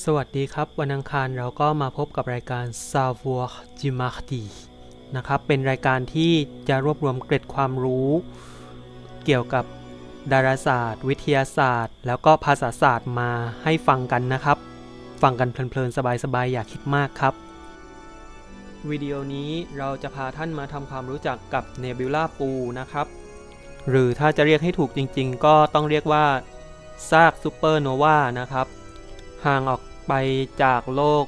สวัสดีครับ วันอังคารเราก็มาพบกับรายการ Savoir du Mardi นะครับ เป็นรายการที่จะรวบรวมเกร็ดความรู้ เกี่ยวกับดาราศาสตร์ วิทยาศาสตร์ แล้วก็ภาษาศาสตร์มาให้ฟังกันนะครับ ฟังกันเพลินๆ สบายๆ อย่าคิดมากครับ วิดีโอนี้เราจะพาท่านมาทำความรู้จักกับเนบิ l ลาปูนะครับ หรือถ้าจะเรียกให้ถูกจริงๆ ก็ต้องเรียกว่าซากซูเปอร์โนวานะครับ ห่างออกไปจากโลก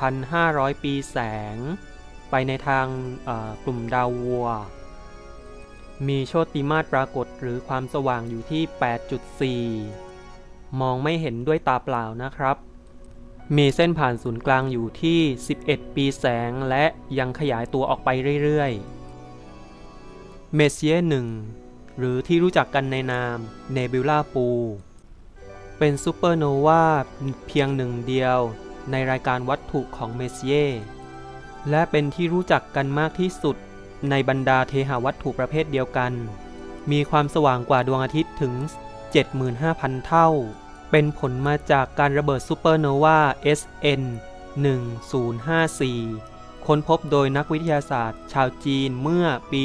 6,500 ปีแสง ไปในทางกลุ่มดาววัว มีโชติมาตรปรากฏหรือความสว่างอยู่ที่ 8.4 มองไม่เห็นด้วยตาเปล่านะครับ มีเส้นผ่านศูนย์กลางอยู่ที่ 11 ปีแสงและยังขยายตัวออกไปเรื่อยๆ เมเซียหนึ่งหรือที่รู้จักกันในนามเนบิ l ลาปู เป็นซูเปอร์โนวาเพียงหนึ่งเดียวในรายการวัตถุของเมเซียและเป็นที่รู้จักกันมากที่สุดในบรรดาเทหวัตถุประเภทเดียวกัน มีความสว่างกว่าดวงอาทิตย์ถึง 75,000 เท่า เป็นผลมาจากการระเบิดซูเปอร์โนวา SN 1054 ค้นพบโดยนักวิทยาศาสตร์ ชาวจีนเมื่อปี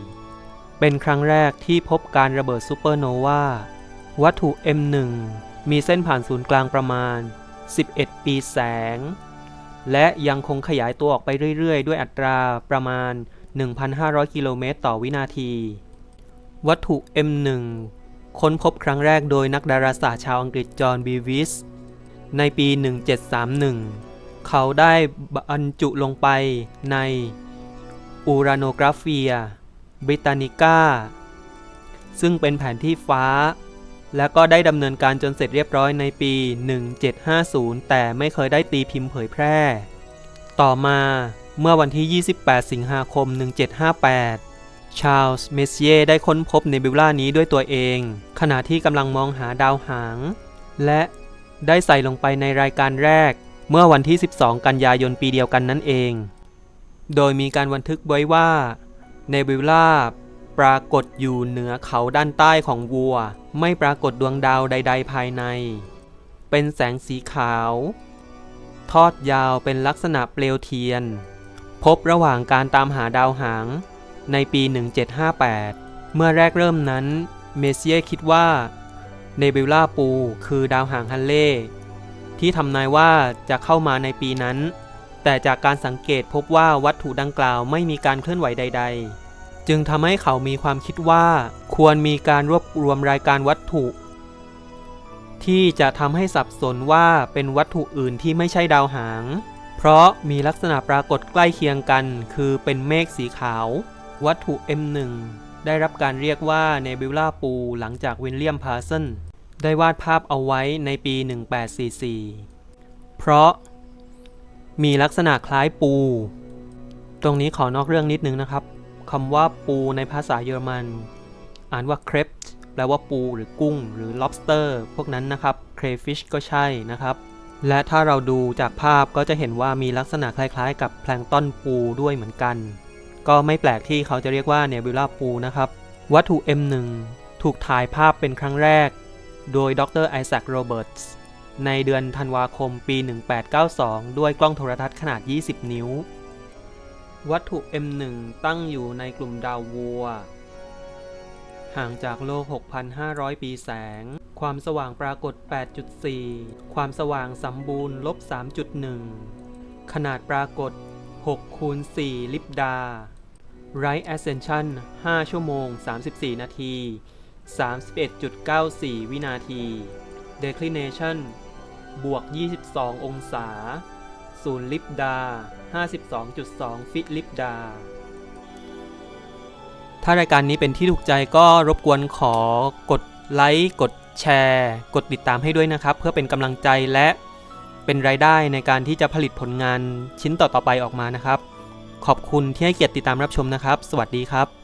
1054 เป็นครั้งแรกที่พบการระเบิดซูเปอร์โนวา วัตถุ M1 มีเส้นผ่านศูนย์กลางประมาณ 11 ปีแสง และยังคงขยายตัวออกไปเรื่อย ๆ ด้วยอัตราประมาณ 1,500 กิโลเมตรต่อวินาที วัตถุ M1 ค้นพบครั้งแรกโดยนักดาราศาสตร์ชาวอังกฤษจอห์นบีวิส ในปี 1731 เขาได้บรรจุลงไปในอูรานกราฟียบริตานิก้าซึ่งเป็นแผนที่ฟ้า และก็ได้ดำเนินการจนเสร็จเรียบร้อยในปี 1750 แต่ไม่เคยได้ตีพิมพ์เผยแพร่ ต่อมาเมื่อวันที่ 28 สิงหาคม 1758 ชาลส์ เมสเยได้ค้นพบเนบิวลานี้ด้วยตัวเอง ขณะที่กำลังมองหาดาวหาง และได้ใส่ลงไปในรายการแรก เมื่อวันที่ 12 กันยายนปีเดียวกันนั่นเอง โดยมีการบันทึกไว้ว่า เนบิวลา ปรากฏอยู่เหนือเขาด้านใต้ของวัว ไม่ปรากฏดวงดาวใด ๆ ภายใน เป็นแสงสีขาว ทอดยาวเป็นลักษณะเปลวเทียน พบระหว่างการตามหาดาวหาง ในปี 1758 เมื่อแรกเริ่มนั้น เมเซียคิดว่าเนบิวลาปูคือดาวหางฮันเล่ที่ทำนายว่าจะเข้ามาในปีนั้น แต่จากการสังเกตพบว่าวัตถุดังกล่าวไม่มีการเคลื่อนไหวใด ๆ จึงทำให้เขามีความคิดว่า ควรมีการรวบรวมรายการวัตถุ ที่จะทำให้สับสนว่าเป็นวัตถุอื่นที่ไม่ใช่ดาวหาง เพราะมีลักษณะปรากฏใกล้เคียงกัน คือเป็นเมฆสีขาว วัตถุ M1 ได้รับการเรียกว่าเนบิวลาปูหลังจากวิลเลียมพาร์สันได้วาดภาพเอาไว้ในปี 1844 เพราะมีลักษณะคล้ายปู ตรงนี้ขอนอกเรื่องนิดนึงนะครับ คำว่าปูในภาษาเยอรมัน อ่านว่า crepe แปลว่าปูหรือกุ้ง หรือ lobster พวกนั้นนะครับ crayfish ก็ใช่นะครับ และถ้าเราดูจากภาพก็จะเห็นว่ามีลักษณะคล้ายๆ กับแพลงต้นปูด้วยเหมือนกัน ก็ไม่แปลกที่เขาจะเรียกว่าเนบิวลาปูนะครับ วัตถุ M1 ถูกถ่ายภาพเป็นครั้งแรก โดยดรไอแซคโรเบิร์ตส์ในเดือนธันวาคมปี 1892 ด้วยกล้องโทรทัศน์ขนาด 20 นิ้ว วัตถุ M1 ตั้งอยู่ในกลุ่มดาววัว ห่างจากโลก 6,500 ปีแสง ความสว่างปรากฏ 8.4 ความสว่างสมบูรณ์ลบ 3.1 ขนาดปรากฏ 6 คูณ 4 ลิปดา Right Ascension 5 ชั่วโมง 34 นาที 31.94 วินาที Declination บวก 22 องศา 0ลิปดา 52.2 ฟิลิปดา ถ้ารายการนี้เป็นที่ถูกใจก็รบกวนขอกดไลค์ กดแชร์ กดติดตามให้ด้วยนะครับ เพื่อเป็นกำลังใจและเป็นรายได้ในการที่จะผลิตผลงานชิ้นต่อๆไปออกมานะครับ ขอบคุณที่ให้เกียรติติดตามรับชมนะครับ สวัสดีครับ